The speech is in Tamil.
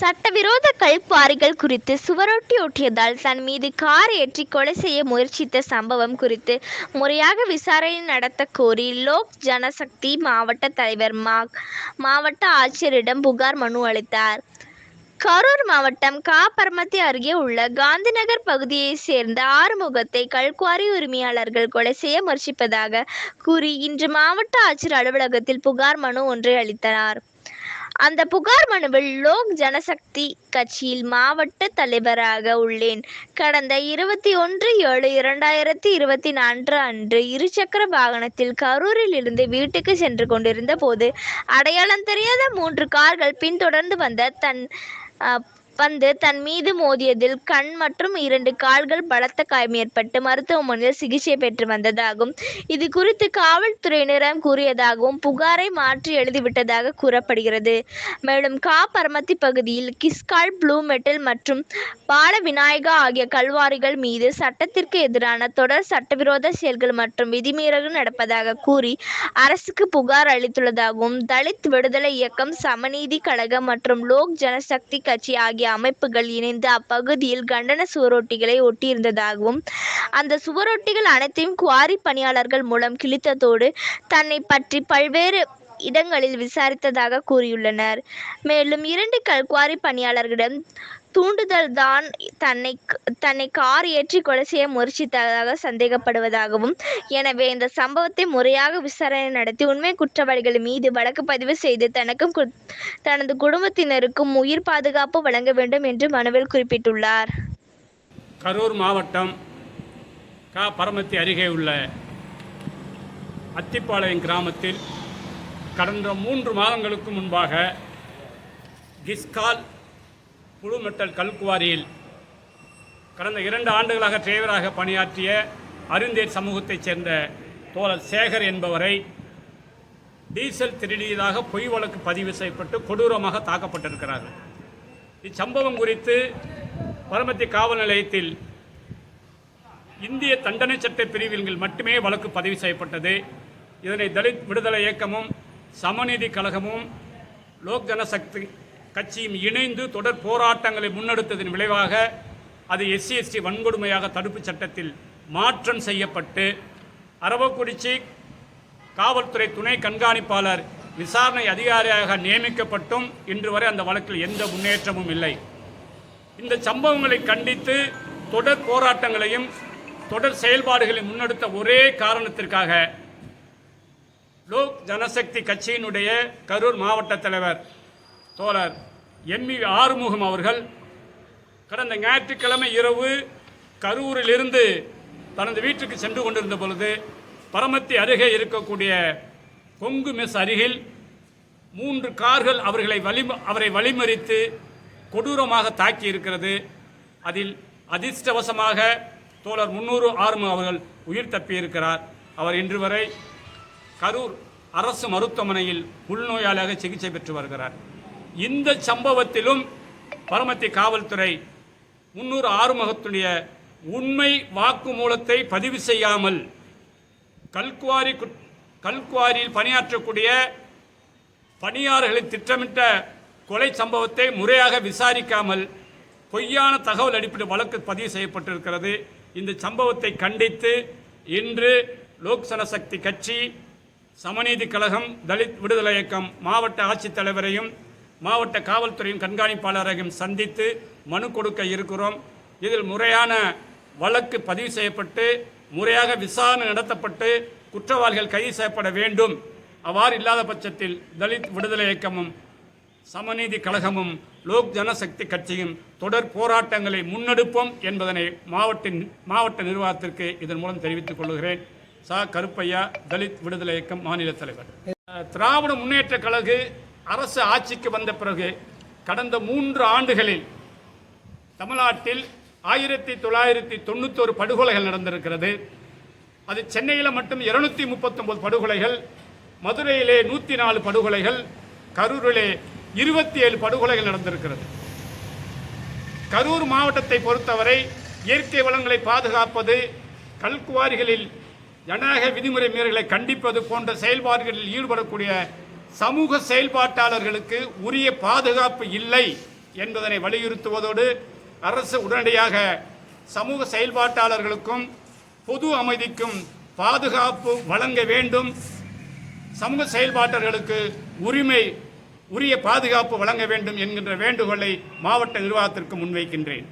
சட்டவிரோத கல்குவாரிகள் குறித்து சுவரொட்டி ஒட்டியதால் தன் மீது கார் ஏற்றி கொலை செய்ய முயற்சித்த சம்பவம் குறித்து முறையாக விசாரணை நடத்த கோரி லோக் ஜனசக்தி மாவட்ட தலைவர் மாக் மாவட்ட ஆட்சியரிடம் புகார் மனு அளித்தார். கரூர் மாவட்டம் காப்பரமத்தி அருகே உள்ள காந்திநகர் பகுதியைச் சேர்ந்த ஆறுமுகத்தை கல்குவாரி உரிமையாளர்கள் கொலை செய்ய முயற்சிப்பதாக கூறி இன்று மாவட்ட ஆட்சியர் அலுவலகத்தில் புகார் மனு ஒன்றை அளித்தனர். அந்த புகார் மனுவில் லோக் ஜனசக்தி கட்சியில் மாவட்ட தலைவராக உள்ளேன். கடந்த இருபத்தி ஒன்று ஏழு இரண்டாயிரத்தி இருபத்தி நான்கு அன்று இருசக்கர வாகனத்தில் கரூரில் இருந்து வீட்டுக்கு சென்று கொண்டிருந்த போது அடையாளம் தெரியாத மூன்று கார்கள் பின்தொடர்ந்து வந்த தன் பந்து வந்து தன் மீது மோதியதில் கண் மற்றும் இரண்டு கால்கள் பலத்த காயம் ஏற்பட்டு மருத்துவமனையில் சிகிச்சை பெற்று வந்ததாகவும் இது குறித்து காவல்துறையினரிடம் கூறியதாகவும் புகாரை மாற்றி எழுதிவிட்டதாக கூறப்படுகிறது. மேலும் கா பரமத்தி பகுதியில் கிஸ்கால் ப்ளூ மெட்டல் மற்றும் பால விநாயகா ஆகிய கல்வாரிகள் மீது சட்டத்திற்கு எதிரான தொடர் சட்டவிரோத செயல்கள் மற்றும் விதிமீறல்கள் நடப்பதாக கூறி அரசுக்கு புகார் அளித்துள்ளதாகவும் தலித் விடுதலை இயக்கம் சமநீதி கழகம் மற்றும் லோக் ஜனசக்தி கட்சி ஆகிய அமைப்புகள் இணைந்து அப்பகுதியில் கண்டன சுவரொட்டிகளை ஒட்டியிருந்ததாகவும் அந்த சுவரொட்டிகள் அனைத்தையும் குவாரி பணியாளர்கள் மூலம் கிழித்ததோடு தன்னை பற்றி பல்வேறு இடங்களில் விசாரித்ததாக கூறியுள்ளனர். மேலும் இரண்டு கல்குவாரி பணியாளர்களிடம் தூண்டுதல் தான் தன்னை தன்னை கார் ஏற்றி கொலை செய்ய முயற்சித்ததாக சந்தேகப்படுவதாகவும் எனவே இந்த சம்பவத்தை முறையாக விசாரணை நடத்தி உண்மை குற்றவாளிகள் மீது வழக்கு பதிவு செய்து தனக்கும் தனது குடும்பத்தினருக்கும் உயிர் பாதுகாப்பு வழங்க வேண்டும் என்று மனுவில் குறிப்பிட்டுள்ளார். கரூர் மாவட்டம் கா. பரமத்தி அருகே உள்ள அத்திப்பாளையம் கிராமத்தில் கடந்த மூன்று மாதங்களுக்கு முன்பாக கிஸ்கால் புழு மெட்டல் கல்குவாரியில் கடந்த இரண்டு ஆண்டுகளாக டிரைவராக பணியாற்றிய அருந்தேர் சமூகத்தைச் சேர்ந்த தோழர் சேகர் என்பவரை டீசல் திருடியதாக பொய் வழக்கு பதிவு செய்யப்பட்டு கொடூரமாக தாக்கப்பட்டிருக்கிறார்கள். இச்சம்பவம் குறித்து பரமத்தி காவல் நிலையத்தில் இந்திய தண்டனை சட்ட பிரிவின்கள் மட்டுமே வழக்கு பதிவு செய்யப்பட்டது. இதனை தலித் விடுதலை இயக்கமும் சமநீதி கழகமும் லோக் ஜனசக்தி கட்சியும் இணைந்து தொடர் போராட்டங்களை முன்னெடுத்ததன் விளைவாக அது எஸ்சி எஸ்டி வன்கொடுமையாக தடுப்புச் சட்டத்தில் மாற்றம் செய்யப்பட்டு அரவக்குறிச்சி காவல்துறை துணை கண்காணிப்பாளர் விசாரணை அதிகாரியாக நியமிக்கப்பட்டும் இன்று வரை அந்த வழக்கில் எந்த முன்னேற்றமும் இல்லை. இந்த சம்பவங்களை கண்டித்து தொடர் போராட்டங்களையும் தொடர் செயல்பாடுகளை முன்னெடுத்த ஒரே காரணத்திற்காக லோக் ஜனசக்தி கட்சியினுடைய கரூர் மாவட்ட தலைவர் தோழர் எம்இ ஆறுமுகம் அவர்கள் கடந்த ஞாயிற்றுக்கிழமை இரவு கரூரிலிருந்து தனது வீட்டுக்கு சென்று கொண்டிருந்த பொழுது பரமத்தி அருகே இருக்கக்கூடிய கொங்கு மெஸ் அருகில் மூன்று கார்கள் அவர்களை வழி அவரை வழிமறித்து கொடூரமாக தாக்கி இருக்கிறது. அதில் அதிர்ஷ்டவசமாக தோழர் முன்னூறு ஆறுமு அவர்கள் உயிர் தப்பியிருக்கிறார் அவர் இன்று வரை கரூர் அரசு மருத்துவமனையில் உள்நோயாளியாக சிகிச்சை பெற்று வருகிறார். இந்த சம்பவத்திலும் பரமத்தி காவல்துறை முன்னூறு ஆறுமுகத்துடைய உண்மை வாக்குமூலத்தை பதிவு செய்யாமல் கல்குவாரி குட்- கல்குவாரியில் பணியாற்றக்கூடிய பணியாளர்களை திட்டமிட்ட கொலை சம்பவத்தை முறையாக விசாரிக்காமல் பொய்யான தகவல் அடிப்படையில் வழக்கு பதிவு செய்யப்பட்டிருக்கிறது. இந்த சம்பவத்தை கண்டித்து இன்று லோக் சனசக்தி கட்சி சமநீதி கழகம் தலித் விடுதலை இயக்கம் மாவட்ட ஆட்சித்தலைவரையும் மாவட்ட காவல்துறையின் கண்காணிப்பாளரையும் சந்தித்து மனு கொடுக்க இருக்கிறோம். இதில் முறையான வழக்கு பதிவு செய்யப்பட்டு முறையாக விசாரணை நடத்தப்பட்டு குற்றவாளிகள் கைது செய்யப்பட வேண்டும். அவ்வாறு இல்லாத பட்சத்தில் தலித் விடுதலை இயக்கமும் சமநீதி கழகமும் லோக் ஜனசக்தி கட்சியும் தொடர் போராட்டங்களை முன்னெடுப்போம் என்பதனை மாவட்ட மாவட்ட நிர்வாகத்திற்கு இதன் மூலம் தெரிவித்துக் கொள்கிறேன். சா. கருப்பையா தலித் விடுதலை இயக்கம் மாநில தலைவர். திராவிட முன்னேற்ற கழகு அரசு ஆட்சிக்கு வந்த பிறகு கடந்த மூன்று ஆண்டுகளில் தமிழ்நாட்டில் ஆயிரத்தி தொள்ளாயிரத்தி தொண்ணூத்தோரு படுகொலைகள் நடந்திருக்கிறது. அது சென்னையில் மட்டும் இருநூத்தி முப்பத்தொன்பது படுகொலைகள் மதுரையிலே நூற்றி நாலு படுகொலைகள் கரூரிலே இருபத்தி ஏழு படுகொலைகள் நடந்திருக்கிறது. கரூர் மாவட்டத்தை பொறுத்தவரை இயற்கை வளங்களை பாதுகாப்பது கல்குவாரிகளில் ஜனநாயக விதிமுறை மீறல்களை கண்டிப்பது போன்ற செயல்பாடுகளில் ஈடுபடக்கூடிய சமூக செயல்பாட்டாளர்களுக்கு உரிய பாதுகாப்பு இல்லை என்பதனை வலியுறுத்துவதோடு அரசு உடனடியாக சமூக செயல்பாட்டாளர்களுக்கும் பொது அமைதிக்கும் பாதுகாப்பு வழங்க வேண்டும். சமூக செயல்பாட்டாளர்களுக்கு உரிமை உரிய பாதுகாப்பு வழங்க வேண்டும் என்கின்ற வேண்டுகோளை மாவட்ட நிர்வாகத்திற்கு முன்வைக்கின்றேன்.